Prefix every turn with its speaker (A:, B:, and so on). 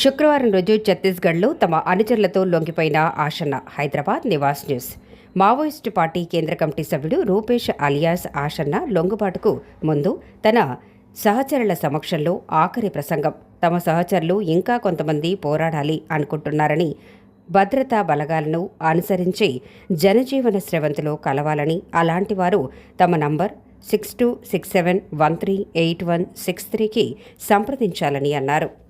A: శుక్రవారం రోజు ఛత్తీస్గఢ్లో తమ అనుచరులతో లొంగిపోయిన Ashanna Hyderabad Nivas news. Maoist party కేంద్ర కమిటీ సభ్యుడు రూపేష్ అలియాస్ ఆషన్న లొంగుబాటుకు ముందు తన సహచరుల సమక్షంలో ఆఖరి ప్రసంగం. తమ సహచరులు ఇంకా కొంతమంది పోరాడాలి అనుకుంటున్నారని భద్రతా బలగాలను అనుసరించి జనజీవన స్రవంతిలో కలవాలని అలాంటి వారు తమ number six two six seven one three eight one six త్రీకి సంప్రదించాలని అన్నారు.